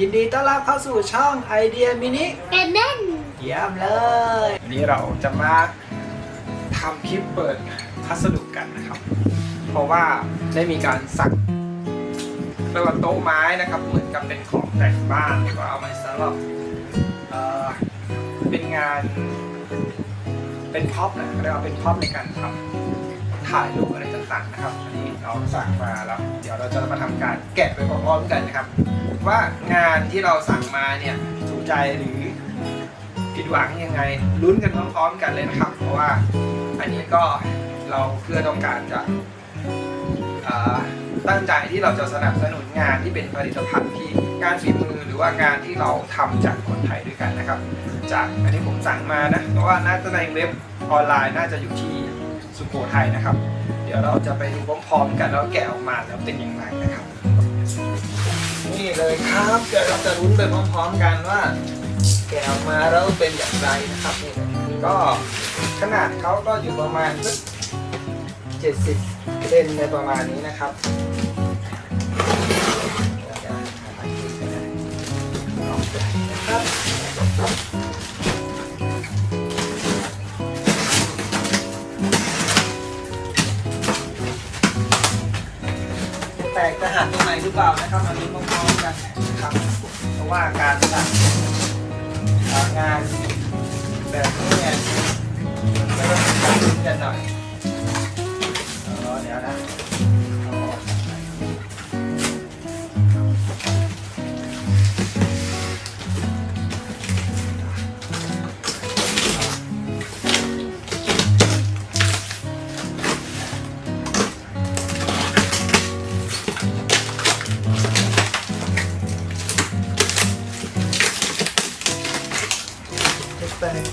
ต้อนรับเข้าสู่ช่องไอเดียมินิกันเน่นเยี่ยมเลย วันนี้เราจะมาทำคลิปเปิดพัสดุกันนะครับ เพราะว่าได้มีการสั่งเรียกว่าโต๊ะไม้นะครับ เหมือนกับเป็นของแต่งบ้านก็เอามาสำหรับเอ่อเป็นงาน เป็นพ็อปนะเรียกว่าเป็นพ็อปในการทำถ่ายรูปอะไรต่างๆนะครับอันนี้เราสั่งมาแล้ว เดี๋ยวเราจะมาทำการแกะไปพร้อมๆกันนะครับ ว่างานที่เราสั่งมาเนี่ยถูกใจหรือผิดหวังยังไงลุ้นกันพร้อมๆกันเลยนะครับ เพราะว่าอันนี้ก็เราเพื่อต้องการจะตั้งใจที่เราจะสนับสนุนงานที่เป็นผลิตภัณฑ์ที่งานฝีมือหรือว่างานที่เราทำจากคนไทยด้วยกันนะครับ จากอันนี้ผมสั่งมานะเพราะว่าน่าจะในเว็บออนไลน์น่าจะอยู่ที่สุโขทัยนะครับ เดี๋ยวเราจะไปดูพร้อมๆกันแล้วแกะออกมาแล้วเป็นยังไงนะครับ นี่เลยครับเดี๋ยวเราจะรุ้นไปพร้อมๆกันว่าแกะออกมาแล้วเป็นอย่างไรนะครับนี่ก็ขนาดเขาก็อยู่ประมาณเจ็ดสิบเซนในประมาณนี้นะครับ แตกจะหักตรงไหนหรือเปล่านะครับมาลุ้นพร้อมๆกันนะครับเพราะว่าการสั่งงาน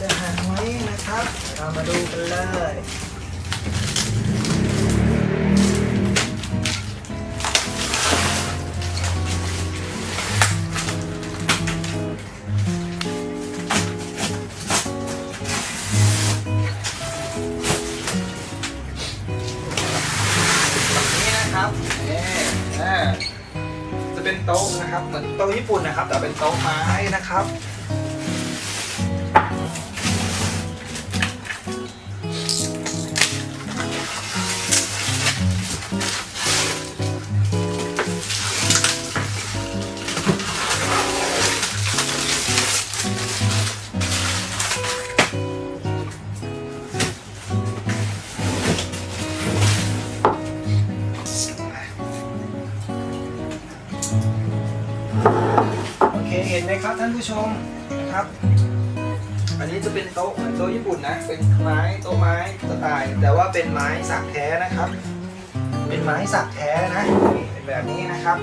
จะหาไว้นะครับ เรามาดูกันเลยนี่นะครับนี่อ่จะเป็นโต๊ะนะครับ เหมือนโต๊ะญี่ปุ่นนะครับ แต่เป็นโต๊ะไม้นะครับ ผู้ชมนะครับ อันนี้จะเป็นโต๊ะเหมือนโต๊ะญี่ปุ่นนะ เป็นไม้โต๊ะไม้สไตล์แต่ว่าเป็นไม้สักแท้นะครับ เป็นไม้สักแท้นะเป็นแบบนี้นะครับ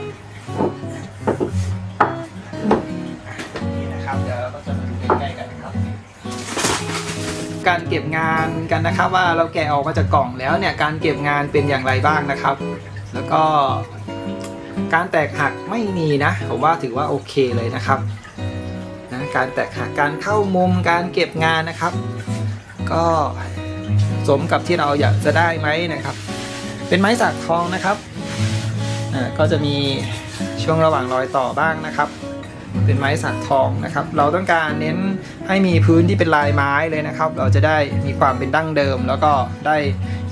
นี่นะครับเดี๋ยวเราก็จะมาดูใกล้ๆกันนะครับ การเก็บงานกันนะครับว่าเราแกะออกมาจากกล่องแล้วเนี่ยการเก็บงานเป็นอย่างไรบ้างนะครับ แล้วก็การแตกหักไม่มีนะ ผมว่าถือว่าโอเคเลยนะครับ การแตกหักการเข้ามุมการเก็บงานนะครับ ก็สมกับที่เราอยากจะได้ไหมนะครับ เป็นไม้สักทองนะครับอ่าก็จะมีช่วงระหว่างรอยต่อบ้างนะครับ เป็นไม้สักทองนะครับ เราต้องการเน้นให้มีพื้นที่เป็นลายไม้เลยนะครับ เราจะได้มีความเป็นดั้งเดิม แล้วก็ได้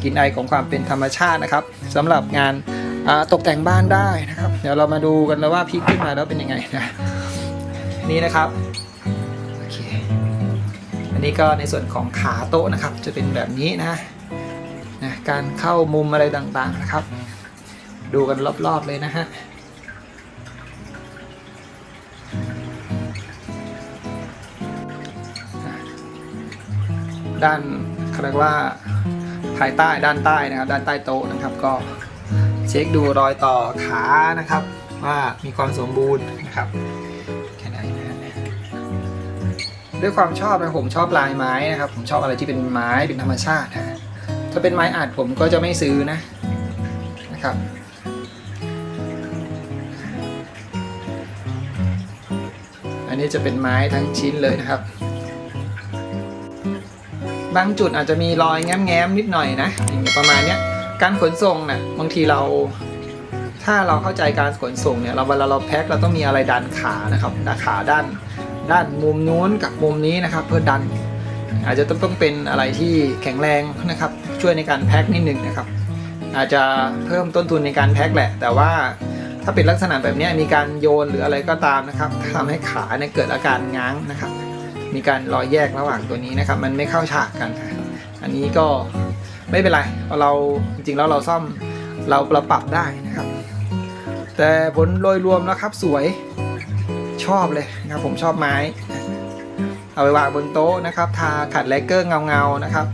กลินไอของความเป็นธรรมชาตินะครับสำหรับงานตกแต่งบ้านได้นะครับ เดี๋ยวเรามาดูกันแล้วว่าพลิกขึ้นมาแล้วเป็นยังไงนะนี่นะครับ นี้ก็ในส่วนของขาโต๊ะนะครับ จะเป็นแบบนี้นะนะการเข้ามุมอะไรต่างๆนะครับ ดูกันรอบๆเลยนะฮะด้านเขาเรียกว่าภายใต้ด้านใต้นะครับ ด้านใต้โต๊ะนะครับ ก็เช็คดูรอยต่อขานะครับ ว่ามีความสมบูรณ์นะครับ ด้วยความชอบนะผมชอบลายไม้นะครับ ผมชอบอะไรที่เป็นไม้เป็นธรรมชาตินะถ้าเป็นไม้อัดผมก็จะไม่ซื้อนะนะครับอันนี้จะเป็นไม้ทั้งชิ้นเลยนะครับ บางจุดอาจจะมีรอยแง้มๆนิดหน่อยนะอย่างประมาณเนี้ยการขนส่งนะ่ะบางทีเราถ้าเราเข้าใจการขนส่งเนี่ยเราเวลาเราแพ็คเราต้องมีอะไรดันขานะครับดันขาด้าน ด้านมุมนู้นกับมุมนี้นะครับ เพื่อดัน อาจจะต้องต้องเป็นอะไรที่แข็งแรงนะครับ ช่วยในการแพ็คนิดนึงนะครับ อาจจะเพิ่มต้นทุนในการแพ็คแหละ แต่ว่าถ้าเป็นลักษณะแบบนี้มีการโยนหรืออะไรก็ตามนะครับทำให้ขาเนี่ยเกิดอาการง้างนะครับ มีการรอยแยกระหว่างตัวนี้นะครับ มันไม่เข้าฉากกัน อันนี้ก็ไม่เป็นไรเพราะเราจริงๆแล้วเราซ่อมเราเราปรับได้นะครับ แต่ผลโดยรวมแล้วครับสวย ชอบเลยนะครับผมชอบไม้ เอาไปวางบนโต๊ะนะครับ ทาขัดแลเกอร์เงาๆนะครับ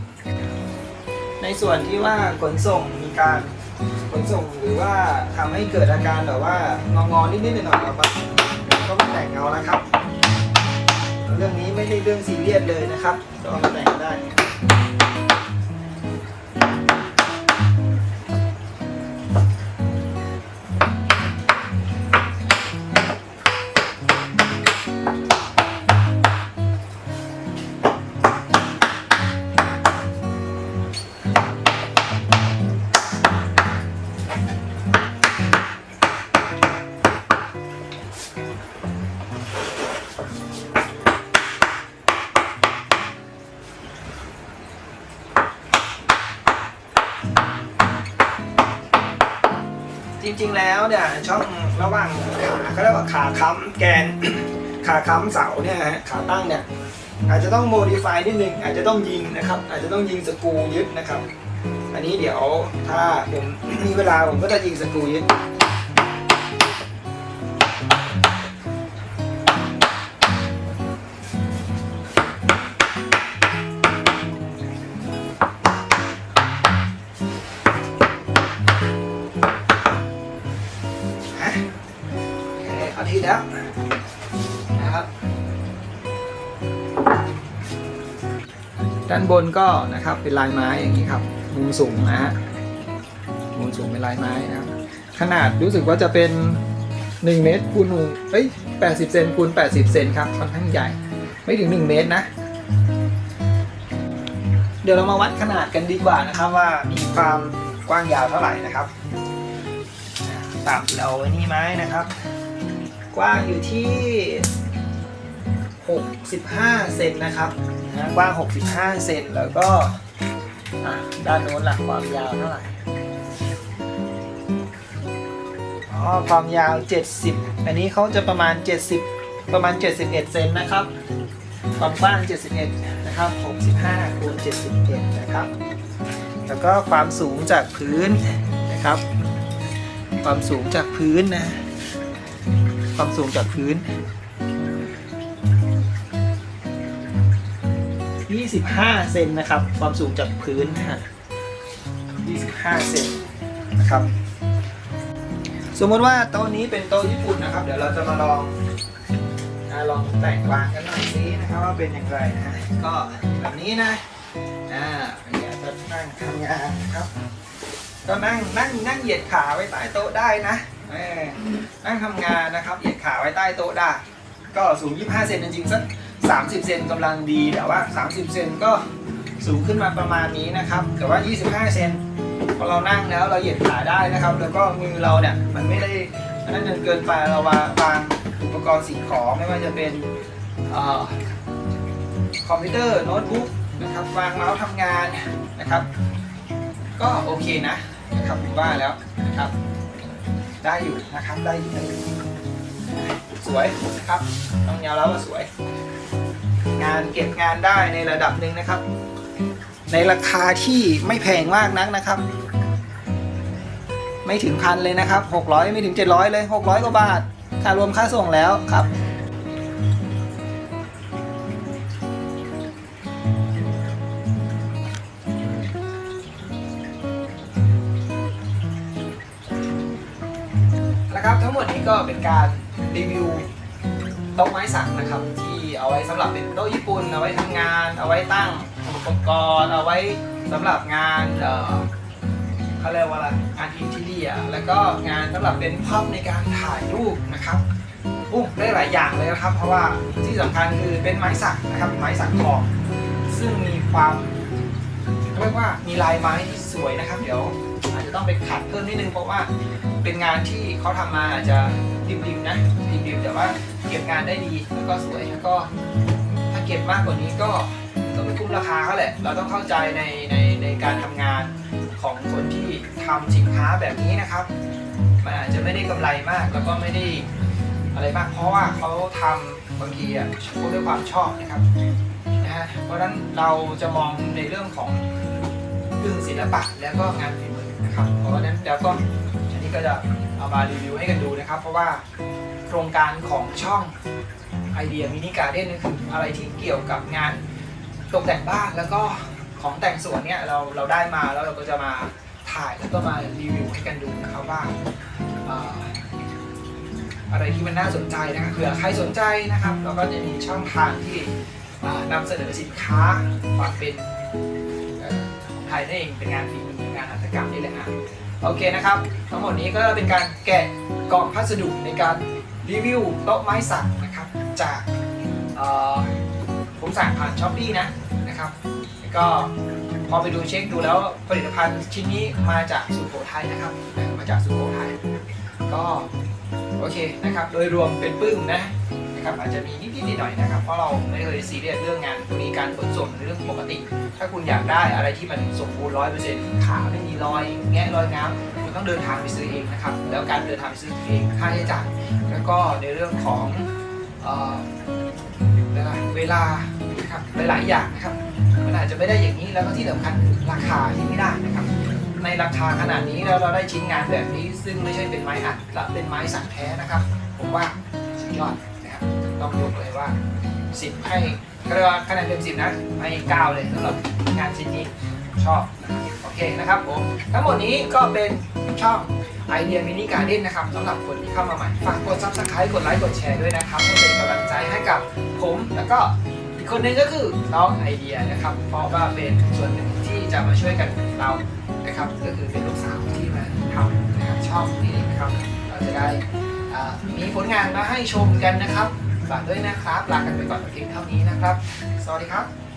ในส่วนที่ว่าขนส่งมีการขนส่งหรือว่าทำให้เกิดอาการแบบว่างอๆนิดๆหน่อยๆเราก็ก็มาแต่งเงานะครับ เรื่องนี้ไม่ได้เรื่องซีเรียสเลยนะครับก็มาแต่งได้ ริงๆแล้วเนี่ยช่องระหว่างขาเขาเรียกว่าขาค้ำแกน ขาค้ำเสาเนี่ยฮะขาตั้งเนี่ยอาจจะต้องโมดิฟายนิดนึงอาจจะต้องยิงนะครับ อาจจะต้องยิงสกูยึดนะครับ อันนี้เดี๋ยวถ้าผมมีเวลาผมก็จะยิงสกูยึด บนก็นะครับเป็นลายไม้อย่างนี้ครับมุมสูงนะฮะมุมสูงเป็นลายไม้นะครับขนาดรู้สึกว่าจะเป็น1เมตรคูณหนึ่งเอ้ย80เซนคูณ80เซนครับค่อนข้างใหญ่ไม่ถึง 1 เมตรนะ เดี๋ยวเรามาวัดขนาดกันดีกว่านะครับว่ามีความกว้างยาวเท่าไหร่นะครับตามเราไว้นี่ไม้นะครับ กว้างอยู่ที่ 65 เซนนะครับ นะกว้าง 65 เซนแล้วก็ด้านโน้นล่ะความยาวเท่าไหร่อ๋อความยาว 70 อันนี้เขาจะประมาณ 70 ประมาณ 71 เซนนะครับ ความกว้าง 71 นะครับ 65คูณ71 นะครับ แล้วก็ความสูงจากพื้นนะครับ ความสูงจากพื้นนะ ความสูงจากพื้น 25 เซนนะครับ ความสูงจากพื้น 25 เซนนะครับ สมมติว่าโต๊ะนี้เป็นโต๊ะญี่ปุ่นนะครับ เดี๋ยวเราจะมาลองลองแต่งวางกันหน่อยซินะครับว่าเป็นอย่างไรนะก็แบบนี้นะอ่าเดี๋ยวจะนั่งทำงานนะครับ ก็นั่งนั่งนั่งเหยียดขาไว้ใต้โต๊ะได้นะนั่งทำงานนะครับ เหยียดขาไว้ใต้โต๊ะได้ ก็สูง 25 เซนจริงๆสัก 30 เซนกำลังดีแต่ว่า 30 เซนก็สูงขึ้นมาประมาณนี้นะครับ แต่ว่า 25 เซนพอเรานั่งแล้วเราเหยียดขาได้นะครับ แล้วก็มือเราเนี่ยมันไม่ได้อันนั้นจนเกินไปเราวางวางอุปกรณ์สิ่งของไม่ว่าจะเป็นออคอมพิวเตอร์โน้ตบุ๊กนะครับวางเมาส์ทำงานนะครับ ก็โอเคนะนะครับผมว่าแล้วนะครับ ได้อยู่นะครับได้อยู่ สวยนะครับต้องยาวแล้วก็สวย งานเก็บงานได้ในระดับหนึ่งนะครับ ในราคาที่ไม่แพงมากนักนะครับ ไม่ถึงพันเลยนะครับ 600 ไม่ถึง 700 เลย 600 กว่าบาทค่ารวมค่าส่งแล้วครับนะครับทั้งหมดนี้ก็เป็นการ รีวิวโต๊ะไม้สักนะครับ ที่เอาไว้สำหรับเป็นโต๊ะญี่ปุ่นเอาไว้ทำงาน เอาไว้ตั้งอุปกรณ์เอาไว้สำหรับงานเอ่อเขาเรียกว่าอะไรงานอินทีเรียแล้วก็งานสำหรับเป็นภาพในการถ่ายรูปนะครับอู้ได้หลายอย่างเลยนะครับ เพราะว่าที่สำคัญคือเป็นไม้สักนะครับไม้สักทองซึ่งมีความเรียกว่ามีลายไม้ที่สวยนะครับ เดี๋ยวอาจจะต้องไปขัดเพิ่มนิดนึงเพราะว่าเป็นงานที่เขาทำมาอาจจะ ริมๆนะริมๆแต่ว่าเก็บงานได้ดีแล้วก็สวยแล้วก็ถ้าเก็บมากกว่านี้ก็ก็ไม่คุ้มราคาเขาแหละ เราต้องเข้าใจในในในการทำงานของคนที่ทำสินค้าแบบนี้นะครับ มันอาจจะไม่ได้กำไรมากแล้วก็ไม่ได้อะไรมากเพราะว่าเขาทำบางทีอะพูดด้วยความชอบนะครับนะฮะเพราะฉะนั้นเราจะมองในเรื่องของเรื่องศิลปะแล้วก็งานฝีมือนะครับ เพราะฉะนั้นเดี๋ยวก็อันนี้ก็จะ เอามารีวิวให้กันดูนะครับ เพราะว่าโครงการของช่องไอเดียมินิการ์เด้นนี่คืออะไรที่เกี่ยวกับงานตกแต่งบ้านแล้วก็ของแต่งสวนเนี่ยเราเราได้มาแล้วเราก็จะมาถ่ายแล้วก็มารีวิวให้กันดูนะครับว่าอะไรที่มันน่าสนใจนะครับเผื่อใครสนใจนะครับ เราก็จะมีช่องทางที่อ่านำเสนอสินค้าความเป็นของไทยนั่นเองเป็นงานฝีมืองานหัตถกรรมนี่แหละฮะ โอเคนะครับ ทั้งหมดนี้ก็เป็นการแกะกล่องพัสดุในการรีวิวโต๊ะไม้สักนะครับ จากผมสั่งผ่านช้อปปี้นะนะครับแล้วก็พอไปดูเช็คดูแล้วผลิตภัณฑ์ชิ้นนี้มาจากสุโขทัยนะครับมาจากสุโขทัยก็โอเคนะครับ โดยรวมเป็นปึ้งนะ นะครับอาจจะมีนิดๆหน่อยๆนะครับ เพราะเราไม่เคยซีเรียสเรื่องงานพวกนี้การขนส่งเป็นเรื่องปกติ ถ้าคุณอยากได้อะไรที่มันสมบูรณ์ร้อยเปอร์เซ็นต์ขาไม่มีรอยแงะรอยง้ำคุณต้องเดินทางไปซื้อเองนะครับแล้วการเดินทางไปซื้อเองค่าใช้จ่ายแล้วก็ในเรื่องของเอเวลานะครับหลายๆอย่างนะครับมันอาจจะไม่ได้อย่างนี้แล้วก็ที่สำคัญคือราคาที่ไม่ได้นะครับในราคาขนาดนี้แล้วเราได้ชิ้นงานแบบนี้ ซึ่งไม่ใช่เป็นไม้อัดและเป็นไม้สักแท้นะครับ ผมว่าสุดยอด ต้องยกเลยว่าสิบให้ก็เรียกว่าคะแนนเต็มสิบนะให้เก้าเลยสำหรับงานชิ้นนี้ชอบโอเคนะครับผมทั้งหมดนี้ก็เป็นช่องไอเดียมินิการ์เด้นนะครับสำหรับคนที่เข้ามาใหม่ฝากกด subscribe กดไลค์กดแชร์ด้วยนะครับเพื่อเป็นกำลังใจให้กับผมแล้วก็อีกคนหนึงก็คือน้องไอเดียนะครับ เพราะว่าเป็นส่วนหนึ่งที่จะมาช่วยกันเรานะครับ ก็คือเป็นลูกสาวที่มาทำนะครับชอบนี่นะครับ เราจะได้มีผลงานมาให้ชมกันนะครับ ฝากด้วยนะครับลากันไปก่อนเพียงเท่านี้นะครับ สวัสดีครับ